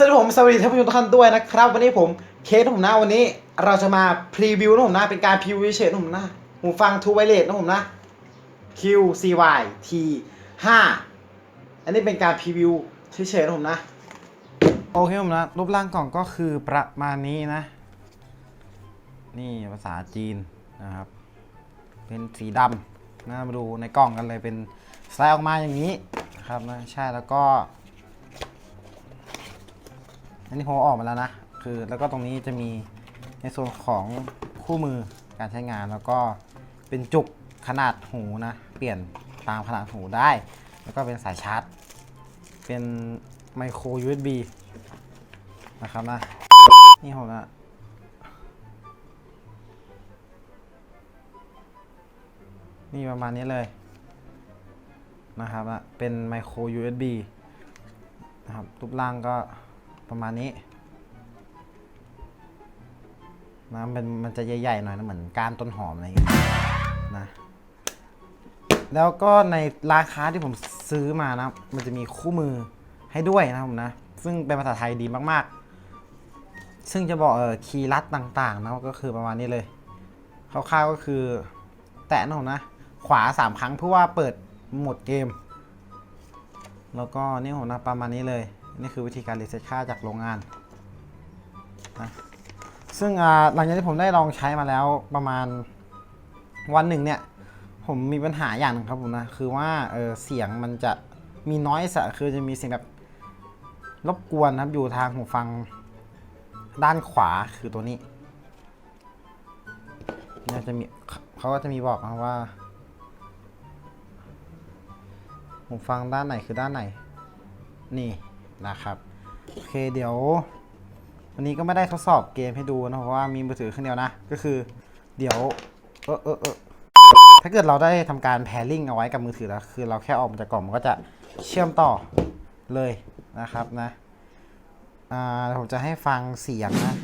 สวัสดีผมสวัสดีท่านผู้ชมทุกท่านด้วยนะครับ วันนี้ผมเคสผมนะวันนี้เราจะมาพรีวิวนะผมนะเป็นการพรีวิวเฉยนะผมนะหูฟังทูไวเลสนะผมนะ QCY T 5อันนี้เป็นการพรีวิวเฉยๆนะผมนะโอเคผมนะรูปร่างกล่องก็คือประมาณนี้นะ นี่ภาษาจีนนะครับ เป็นสีดำนะมาดูในกล่องกันเลยเป็นสไลด์ออกมาอย่างนี้นะครับนะใช่แล้วก็ อันนี้ผมอออกมาแล้วนะ คือแล้วก็ตรงนี้จะมีในส่วนของคู่มือการใช้งานแล้วก็เป็นจุกขนาดหูนะ เปลี่ยนตามขนาดหูได้ แล้วก็เป็นสายชาร์จ เป็นไมโคร USB นะครับนะ นี่ผมนะนี่ประมาณนี้เลยนะครับนะเป็นไมโคร USB นะครับรูปร่างก็ ประมาณนี้นะมันมันจะใหญ่ๆหน่อยนะเหมือนก้านต้นหอมอะไรอย่างเงี้ยนะ แล้วก็ในราคาที่ผมซื้อมานะ มันจะมีคู่มือให้ด้วยนะผมนะ ซึ่งเป็นภาษาไทยดีมากๆ ซึ่งจะบอกเออคีย์ลัดต่างๆนะก็คือประมาณนี้เลยคร่าวๆก็คือ แตะนะผมนะ ขวา 3 ครั้งเพื่อว่าเปิดโหมดเกม แล้วก็นี่ผมนะประมาณนี้เลย นี่คือวิธีการรีเซ็ตค่าจากโรงงานนะซึ่งหลังจากที่ผมได้ลองใช้มาแล้วประมาณวันหนึ่งเนี่ย ผมมีปัญหาอย่างหนึงครับผมนะ คือว่าเออเสียงมันจะมีน้อยสะคือจะมีเสียงแบบรบกวนครับอยู่ทางหูฟังด้านขวาคือตัวนี้เนี่ยจะมีเขาก็จะมีบอกนะว่าหูฟังด้านไหนคือด้านไหน นี่ นะครับโอเคเดี๋ยว วันนี้ก็ไม่ได้ทดสอบเกมให้ดูนะเพราะว่ามีมือถือเครื่องเดียวนะก็คือ เดี๋ยวเออเออเออถ้าเกิดเราได้ทำการแพริ่งเอาไว้กับมือถือแล้วคือเราแค่ออกมาจากกล่องมันก็จะเชื่อมต่อเลยนะครับนะอ่าผมจะให้ฟังเสียงนะ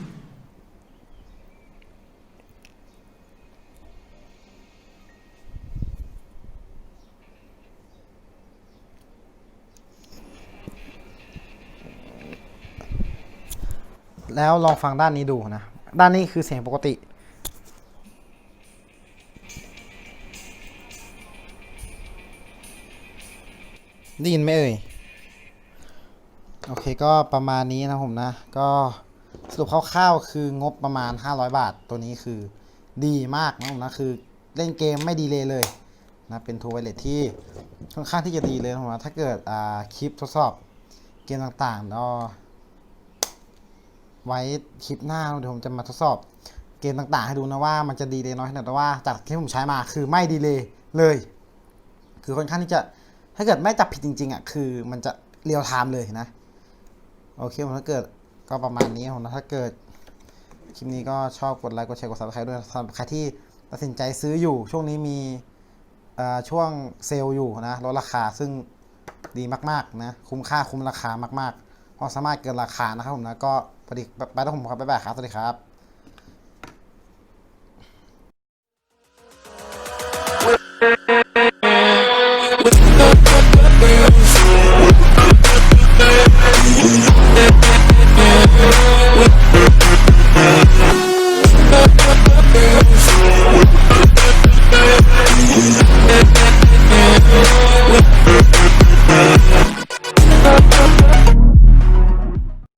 แล้วลองฟังด้านนี้ดูนะ ด้านนี้คือเสียงปกติ ได้ยินไหมเอ่ย โอเคก็ประมาณนี้นะผมนะ ก็สรุปคร่าวๆคืองบประมาณ 500 บาท ตัวนี้คือดีมากนะผมนะ คือเล่นเกมไม่ดีเลยเลยนะเป็นทูไวเลตที่ค่อนข้างที่จะดีเลยนะผมนะถ้าเกิดอ่าคลิปทดสอบเกมต่างๆก็ ไว้คลิปหน้าเดี๋ยวผมจะมาทดสอบเกมต่างๆ ให้ดูนะว่ามันจะดีเลยน้อยขนาดแต่ว่าจากที่ผมใช้มาคือไม่ดีเลยเลย คือค่อนข้างที่จะถ้าเกิดไม่จับผิดจริงๆอะคือมันจะเรียลไทม์เลยนะ โอเคผมถ้าเกิดก็ประมาณนี้ผมนะถ้าเกิดคลิปนี้ก็ชอบกดไลค์กดแชร์กดซับสไครต์ด้วยสำหรับใครที่ตัดสินใจซื้ออยู่ช่วงนี้มีช่วงเซลล์อยู่นะลดราคาซึ่งดีมากๆนะคุ้มค่าคุ้มราคามากๆเพราะสามารถเกินราคานะครับผมนะก็ พอดีไปแล้วผมครับบ๊ายบายครับ สวัสดีครับ